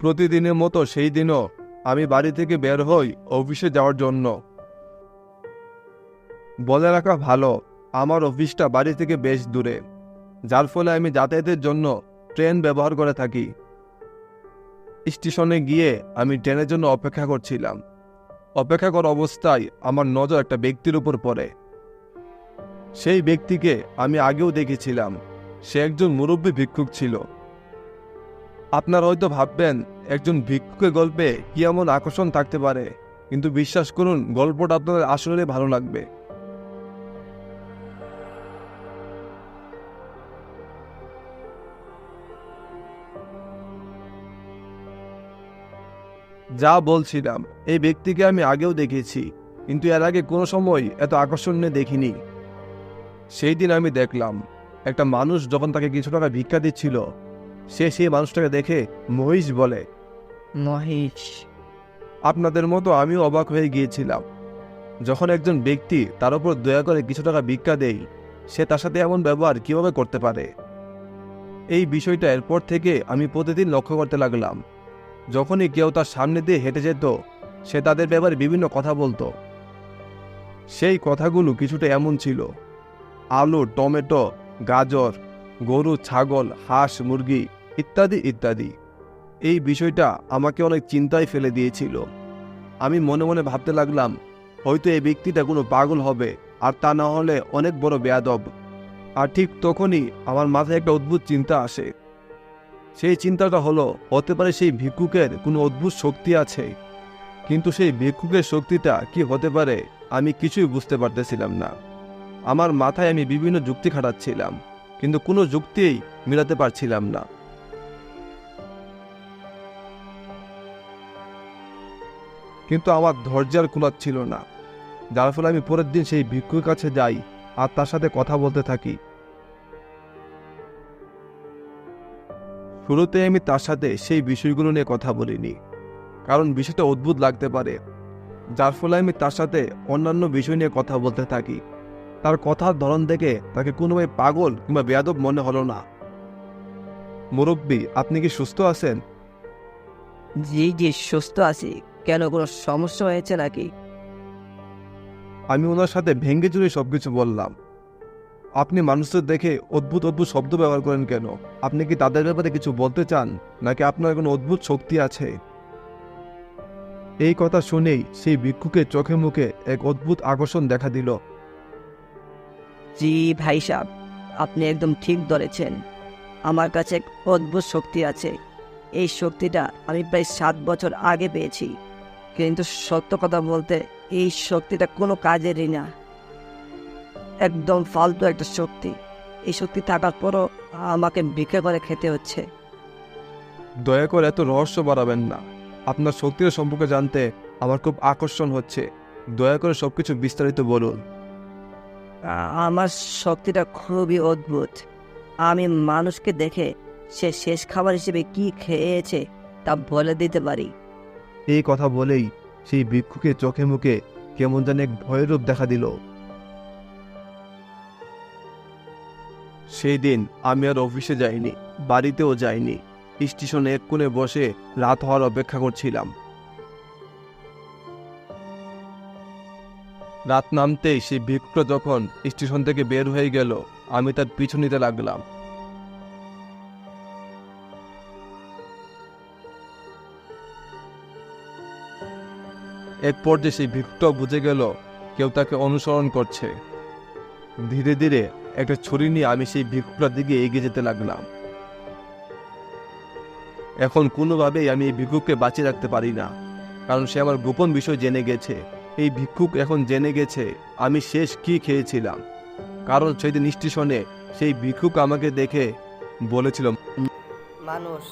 প্রতিদিনের মতো সেই দিনও আমি বাড়ি থেকে বের হই অফিসে যাওয়ার জন্য। বলে রাখা ভালো, আমার অফিসটা বাড়ি থেকে বেশ দূরে, যার ফলে আমি যাতায়াতের জন্য ট্রেন ব্যবহার করে থাকি। স্টেশনে গিয়ে আমি ট্রেনের জন্য অপেক্ষা করছিলাম। অপেক্ষা করা অবস্থায় আমার নজর একটা ব্যক্তির উপর পড়ে। সেই ব্যক্তিকে আমি আগেও দেখেছিলাম। সে একজন মুরব্বী ভিক্ষুক ছিল। আপনারা হয়তো ভাববেন, একজন ভিক্ষুকের গল্পে কি এমন আকর্ষণ থাকতে পারে? কিন্তু বিশ্বাস করুন, গল্পটা আপনাদের আসলে ভালো লাগবে। যা বলছিলাম, এই ব্যক্তিকে আমি আগেও দেখেছি, কিন্তু এর আগে কোনো সময় এত আকর্ষণীয় দেখিনি। সেই দিন আমি দেখলাম, একটা মানুষ যখন তাকে কিছু টাকা ভিক্ষা দিচ্ছিল সে সেই মানুষটাকে দেখে মহিষ বলে মহেশ আপনাদের মতো আমিও অবাক হয়ে গিয়েছিলাম। যখন একজন ব্যক্তি তার উপর দয়া করে কিছু টাকা ভিক্ষা দেয় সে তার সাথে এমন ব্যবহার কীভাবে করতে পারে? এই বিষয়টা এরপর থেকে আমি প্রতিদিন লক্ষ্য করতে লাগলাম। যখনই কেউ তার সামনে দিয়ে হেঁটে যেত সে তাদের ব্যাপারে বিভিন্ন কথা বলতো। সেই কথাগুলো কিছুটা এমন ছিল। আলু টমেটো গাজর গরু ছাগল হাঁস মুরগি ইত্যাদি ইত্যাদি। এই বিষয়টা আমাকে অনেক চিন্তায় ফেলে দিয়েছিল। আমি মনে মনে ভাবতে লাগলাম, হয়তো এই ব্যক্তিটা কোনো পাগল হবে, আর তা না হলে অনেক বড় বেয়াদব। আর ঠিক তখনই আমার মাথায় একটা অদ্ভুত চিন্তা আসে। সেই চিন্তাটা হলো, হতে পারে সেই ভিক্ষুকের কোনো অদ্ভুত শক্তি আছে, কিন্তু সেই ভিক্ষুকের শক্তিটা কি হতে পারে, আমি কিছুই বুঝতে পারতেছিলাম না। আমার মাথায় আমি বিভিন্ন যুক্তি খাটাচ্ছিলাম, কিন্তু কোনো যুক্তিই মিলাতে পারছিলাম না। কিন্তু আমার ধৈর্যের ছিল না। যার ফলে আমি পরের দিন সেই ভিক্ষুর কাছে যাই আর তার সাথে কথা বলতে থাকি। শুরুতে আমি তার সাথে সেই বিষয়গুলো নিয়ে কথা বলিনি, কারণ বিষয়টা অদ্ভুত লাগতে পারে। যার ফলে আমি তার সাথে অন্যান্য বিষয় নিয়ে কথা বলতে থাকি। তার কথার ধরন দেখে তাকে কোনোভাবে পাগল কিংবা বেয়াদব মনে হলো না। মুরব্বী, আপনি কি সুস্থ আছেন? জি জি সুস্থ আছি কেন কোনো সমস্যা হয়েছে নাকি? আমি ওনার সাথে ভেঙ্গে চুরে সবকিছু বললাম। আপনি মানুষদের দেখে অদ্ভুত অদ্ভুত শব্দ ব্যবহার করেন কেন? আপনি কি তাদের ব্যাপারে কিছু বলতে চান? নাকি আপনার কোনো অদ্ভুত শক্তি আছে? এই কথা শুনেই সেই ভিক্ষুকের চোখে মুখে এক অদ্ভুত আকর্ষণ দেখা দিল। জি ভাই সাহেব আপনি একদম ঠিক ধরেছেন। আমার কাছে এক অদ্ভুত শক্তি আছে। এই শক্তিটা আমি প্রায় সাত বছর আগে পেয়েছি। কিন্তু সত্য কথা বলতে এই শক্তিটা কোনো কাজেরই না। একদম ফালতু একটা শক্তি। এই শক্তি থাকার পরও আমাকে ভিক্ষা করে খেতে হচ্ছে। দয়া করে এত রহস্য বাড়াবেন না। আপনার শক্তির সম্পর্কে জানতে আমার খুব আকর্ষণ হচ্ছে। দয়া করে সবকিছু বিস্তারিত বলুন। আমার শক্তিটা খুবই অদ্ভুত। আমি মানুষকে দেখে সে শেষ খাবার হিসেবে কি খেয়েছে তা বলে দিতে পারি। এই কথা বলেই সেই ভিক্ষুকের চোখে মুখে কেমন যেন এক ভয়ের রূপ দেখা দিল। সেই দিন আমি আর অফিসে যাইনি বাড়িতেও যাইনি। স্টেশনে এক কোণে বসে রাত হওয়ার অপেক্ষা করছিলাম। রাত নামতেই সেই ভিক্ষুকটা যখন স্টেশন থেকে বের হয়ে গেল আমি তার পিছু নিতে লাগলাম। এক পর্যায়ে সেই ভিক্ষুকটাও বুঝে গেল, কেউ তাকে অনুসরণ করছে। ধীরে ধীরে একটা ছুরি নিয়ে আমি সেই ভিক্ষুকটার দিকে এগিয়ে যেতে লাগলাম। এখন কোনোভাবেই আমি এই ভিক্ষুককে বাঁচিয়ে রাখতে পারি না, কারণ সে আমার গোপন বিষয় জেনে গেছে। এই ভিক্ষুক এখন জেনে গেছে আমি শেষ কি খেয়েছিলাম। কারণ সেদিন স্টেশনে সেই ভিক্ষুক আমাকে দেখে বলেছিল, মানুষ